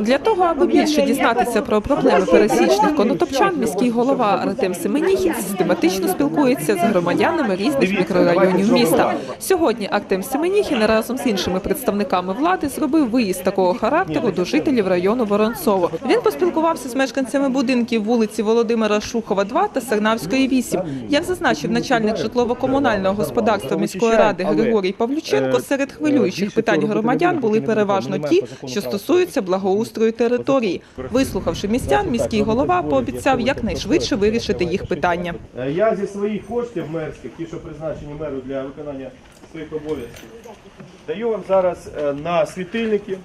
Для того, аби більше дізнатися про проблеми пересічних конотопчан, міський голова Артем Семеніхін систематично спілкується з громадянами різних мікрорайонів міста. Сьогодні Артем Семеніхін разом з іншими представниками влади зробив виїзд такого характеру до жителів району Воронцово. Він поспілкувався з мешканцями будинків вулиці Володимира Шухова, 2 та Сарнавської 8. Як зазначив начальник житлово-комунального господарства міської ради Григорій Павлюченко, серед хвилюючих питань громадян були переважно ті, що стосуються благоустрою території. Вислухавши містян, міський голова пообіцяв якнайшвидше вирішити їх питання. Е, Я зі своїх коштів мерських, ті, що призначені меру для виконання своїх обов'язків, даю вам зараз е, на світильники.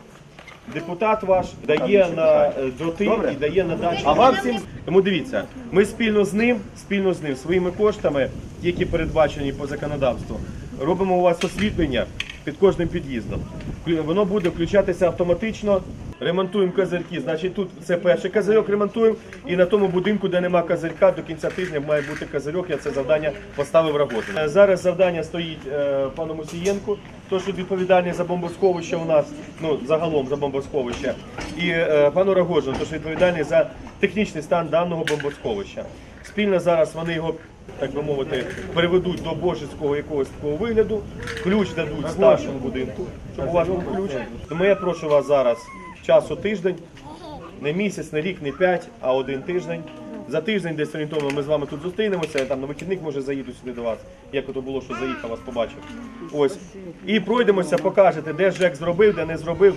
Депутат ваш дає на е, дроти і дає на дачу. А вам всім тому дивіться, ми спільно з ним, спільно з ним своїми коштами, які передбачені по законодавству, робимо у вас освітлення під кожним під'їздом. Воно буде включатися автоматично. Ремонтуємо козирки. Значить, тут це перший козирьок ремонтуємо, і на тому будинку, де нема козирка, до кінця тижня має бути козирьок. Я це завдання поставив роботу. Е, Зараз завдання стоїть е, пану Мусієнку, то що відповідальний за бомбосховище у нас, ну загалом за бомбосховище, і е, пану Рогожину, то що відповідальний за технічний стан даного бомбосховища. Спільно зараз вони його. Так би мовити, переведуть до божеського якогось такого вигляду, ключ дадуть старшому будинку, щоб у вас був ключ. Тому я прошу вас зараз часу тиждень, не місяць, не рік, не п'ять, а один тиждень. За тиждень десь орієнтовно ми з вами тут зустрінемося, я там на вихідник може заїду сюди до вас, як ото було, що заїхав, вас побачив. Ось. І пройдемося, покажете, де ЖЕК зробив, де не зробив.